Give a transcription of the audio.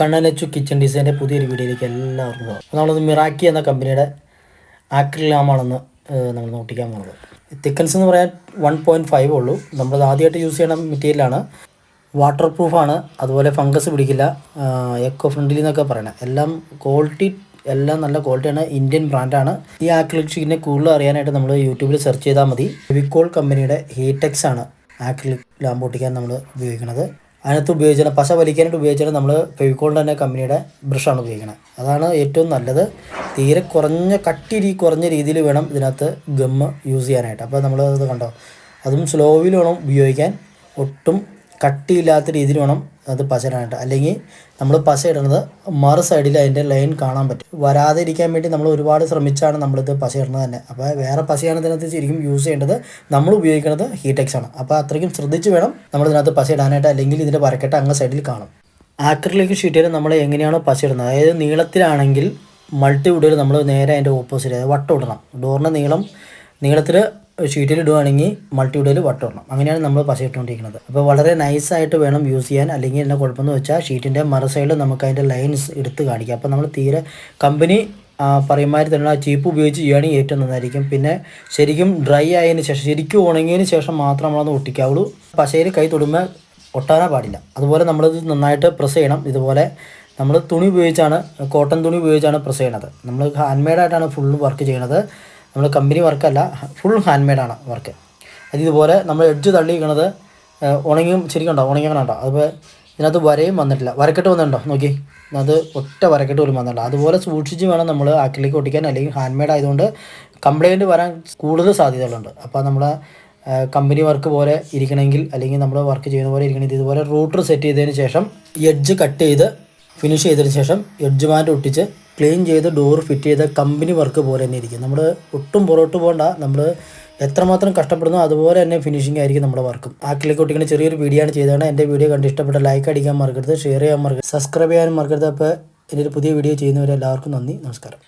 കണ്ണനച്ചു kitchen ഡിസൈന്റെ പുതിയൊരു വീഡിയോയിലേക്ക് എല്ലാവർക്കും സ്വാഗതം. നമ്മളത് മിറാക്കി എന്ന കമ്പനിയുടെ ആക്രിലാമാണെന്ന് നമ്മൾ നോട്ടിക്കാൻ പോകുന്നത് തിക്കൻസ് എന്ന് പറയാൻ വൺ പോയിന്റ് ഫൈവ് ഉള്ളൂ. നമ്മളത് ആദ്യമായിട്ട് യൂസ് ചെയ്യണ മെറ്റീരിയലാണ് വാട്ടർ പ്രൂഫാണ് അതുപോലെ ഫംഗസ് പിടിക്കില്ല. എക്കോ ഫ്രണ്ട്ലി എന്നൊക്കെ പറയണത് എല്ലാം ക്വാളിറ്റി എല്ലാം നല്ല ക്വാളിറ്റിയാണ് ഇന്ത്യൻ ബ്രാൻഡാണ് ഈ ആക്രിലിക് ഷീറ്റിനെ കൂടുതൽ അറിയാനായിട്ട് നമ്മൾ യൂട്യൂബിൽ സെർച്ച് ചെയ്താൽ മതി. ഫെവിക്കോൾ കമ്പനിയുടെ ഹീറ്റെക്സ് ആണ് ആക്രിലിക് ലാമ്പ് ഒട്ടിക്കാൻ നമ്മൾ ഉപയോഗിക്കുന്നത് അതിനകത്ത് ഉപയോഗിച്ചാൽ പശ വലിക്കാനായിട്ട് ഉപയോഗിച്ചാൽ നമ്മൾ ഫെവിക്കോളിന്റെ തന്നെ കമ്പനിയുടെ ബ്രഷാണ് ഉപയോഗിക്കുന്നത് അതാണ് ഏറ്റവും നല്ലത്. തീരെ കുറഞ്ഞ കട്ടി കുറഞ്ഞ രീതിയിൽ വേണം ഇതിനകത്ത് ഗമ്മ് യൂസ് ചെയ്യാനായിട്ട്. അപ്പോൾ നമ്മൾ അത് കണ്ടോ? അതും സ്ലോവിൽ വേണം ഉപയോഗിക്കാൻ. ഒട്ടും കട്ടിയില്ലാത്ത രീതിയിൽ വേണം അത് പശ ഇടാനായിട്ട്. അല്ലെങ്കിൽ നമ്മൾ പശ ഇടുന്നത് മറു സൈഡിൽ അതിന്റെ ലൈൻ കാണാൻ പറ്റും. വരാതിരിക്കാൻ വേണ്ടി നമ്മൾ ഒരുപാട് ശ്രമിച്ചാണ് നമ്മളിത് പശ ഇടുന്നത് തന്നെ. അപ്പോൾ വേറെ പശയാണ് ഇതിനകത്ത് ശരിക്കും യൂസ് ചെയ്യേണ്ടത് നമ്മൾ ഉപയോഗിക്കുന്നത് ഹീടെക്സ് ആണ്. അപ്പോൾ അത്രയ്ക്കും ശ്രദ്ധിച്ച് വേണം നമ്മൾ ഇതിനകത്ത് പശ ഇടാനായിട്ട് അല്ലെങ്കിൽ ഇതിന്റെ വരക്കെട്ട് അങ്ങ് സൈഡിൽ കാണും. ആക്രിലിക് ഷീറ്റിൽ നമ്മൾ എങ്ങനെയാണോ പശ ഇടുന്നത്? അതായത് നീളത്തിലാണെങ്കിൽ മൾട്ടി വുഡിൽ നമ്മൾ നേരെ അതിന്റെ ഓപ്പോസിറ്റ് അതായത് വട്ടം ഇടണം. ഡോറിന്റെ നീളം നീളത്തിൽ ഷീറ്റിൽ ഇടുവാണെങ്കിൽ മൾട്ടിയുടയിൽ വട്ടമിടണം അങ്ങനെയാണ് നമ്മൾ പശ ഇട്ടുകൊണ്ടിരിക്കുന്നത് അപ്പോൾ വളരെ നൈസായിട്ട് വേണം യൂസ് ചെയ്യാൻ. അല്ലെങ്കിൽ എന്നെ കുഴപ്പമെന്ന് വെച്ചാൽ ഷീറ്റിന്റെ മറ സൈഡിൽ നമുക്ക് അതിന്റെ ലൈൻസ് എടുത്ത് കാണിക്കുക അപ്പോൾ നമ്മൾ തീരെ കമ്പനി പറയുമാതിരി തന്നെ ആ ചീപ്പ് ഉപയോഗിച്ച് ചെയ്യുകയാണെങ്കിൽ ഏറ്റവും നന്നായിരിക്കും. പിന്നെ ശരിക്കും ഡ്രൈ ആയതിന് ശേഷം ശരിക്കും ഉണങ്ങിയതിന് ശേഷം മാത്രം നമ്മളൊന്ന് ഒട്ടിക്കാവുള്ളൂ. പശയിൽ കൈ തൊടുമ്പോൾ ഒട്ടാനേ പാടില്ല. അതുപോലെ നമ്മളിത് നന്നായിട്ട് പ്രസ് ചെയ്യണം. ഇതുപോലെ നമ്മൾ തുണി ഉപയോഗിച്ചാണ് കോട്ടൺ തുണി ഉപയോഗിച്ചാണ് പ്രസ് ചെയ്യണത്. നമ്മൾ ഹാൻഡ് മെയ്ഡായിട്ടാണ് ഫുൾ വർക്ക് ചെയ്യണത് നമ്മൾ കമ്പനി വർക്കല്ല ഫുൾ ഹാൻഡ് മെയ്ഡാണ് വർക്ക് അത് ഇതുപോലെ നമ്മൾ എഡ്ജ് തള്ളിയിരിക്കണത് ഉണങ്ങിയും ശരിക്കും ഉണ്ടോ? ഉണങ്ങിയാണ് ഉണ്ടോ അതുപോലെ ഇതിനകത്ത് വരയും വന്നിട്ടില്ല. വരക്കെട്ട് വന്നിട്ടുണ്ടോ? നോക്കി. അത് ഒറ്റ വരക്കെട്ട് പോലും വന്നിട്ടില്ല. അതുപോലെ സൂക്ഷിച്ച് വേണം നമ്മൾ ആക്കിലേക്ക് ഒട്ടിക്കാൻ അല്ലെങ്കിൽ ഹാൻഡ് മെയ്ഡ് ആയതുകൊണ്ട് കംപ്ലൈന്റ് വരാൻ കൂടുതൽ സാധ്യതകളുണ്ട്. അപ്പോൾ നമ്മൾ കമ്പനി വർക്ക് പോലെ ഇരിക്കണമെങ്കിൽ അല്ലെങ്കിൽ നമ്മൾ വർക്ക് ചെയ്യുന്ന പോലെ ഇരിക്കണമെങ്കിൽ ഇതുപോലെ റൂട്ടർ സെറ്റ് ചെയ്തതിന് ശേഷം എഡ്ജ് കട്ട് ചെയ്ത് ഫിനിഷ് ചെയ്തതിന് ശേഷം എഡ്ജ് മാറ്റ് ഒട്ടിച്ച് ക്ലീൻ ചെയ്ത് ഡോർ ഫിറ്റ് ചെയ്ത കമ്പനി വർക്ക് പോലെ തന്നെ ഇരിക്കും. നമ്മൾ ഒട്ടും പുറകോട്ട് പോകണ്ട. നമ്മൾ എത്രമാത്രം കഷ്ടപ്പെടുന്നു അതുപോലെ തന്നെ ഫിനിഷിംഗ് ആയിരിക്കും നമ്മുടെ വർക്കും ആക്കിലേക്ക് ഒട്ടിക്കുന്ന ചെറിയൊരു വീഡിയോ ആണ് ചെയ്തതാണ്. എന്റെ വീഡിയോ കണ്ട് ഇഷ്ടപ്പെട്ട ലൈക്ക് അടിക്കാൻ മറക്കരുത് ഷെയർ ചെയ്യാൻ മറക്കരുത് സബ്സ്ക്രൈബ് ചെയ്യാൻ മറക്കരുത്. അപ്പോൾ എന്റെ ഒരു പുതിയ വീഡിയോ ചെയ്യുന്നവരെല്ലാവർക്കും നന്ദി നമസ്കാരം.